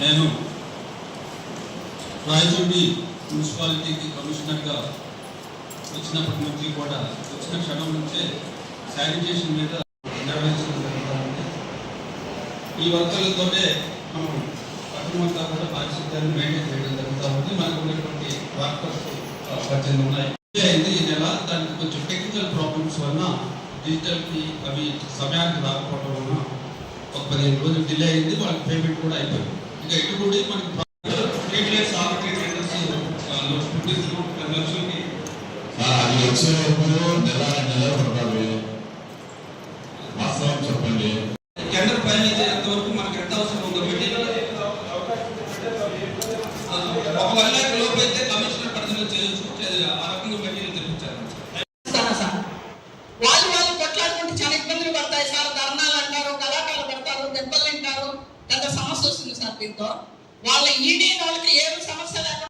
నేను రాయచూడి మున్సిపాలిటీకి కమిషనర్గా వచ్చినప్పటి నుంచి కూడా వచ్చిన క్షణం నుంచే శానిటేషన్ మీద నిర్వహించడం ఈ వర్గాలతోనే మనం పట్టణమంతా కూడా పారిశుద్ధ్యాన్ని మెయింటైన్ చేయడం జరుగుతూ ఉంది మనకు ఉన్నటువంటి వర్కర్స్ పద్దెనిమిది ఉన్నాయి. అయింది. ఈ నెల దానికి కొంచెం టెక్నికల్ ప్రాబ్లమ్స్ వలన డిజిటల్కి అవి సమయానికి రాకపోవడం పదిహేను రోజులు డిలే అయింది వాళ్ళకి పేమెంట్ కూడా అయిపోయింది. ఇక ఇటు మనకి లక్షలకి అది వచ్చే నెల నెల పడాలి వాస్తవం చెప్పండి. టెండర్ వరకు మనకి ఎంత అవసరం ఉందో. మెటీరియల్ ఒక వన్ ల్యాక్ లోపు అయితే కమిషనర్ పరిధిలో చేయొచ్చు. అది ఆ రకంగా మెటీరియల్ తెప్పించారు. ఇస్తాను సార్? వాళ్ళు వాళ్ళు కొట్లాడుకుంటే చాలా ఇబ్బందులు పడతాయి సార్. ధర్నాలు సభ్యులతో వాళ్ళ ఈడీ వాళ్ళకి ఏడు సంవత్సరాలు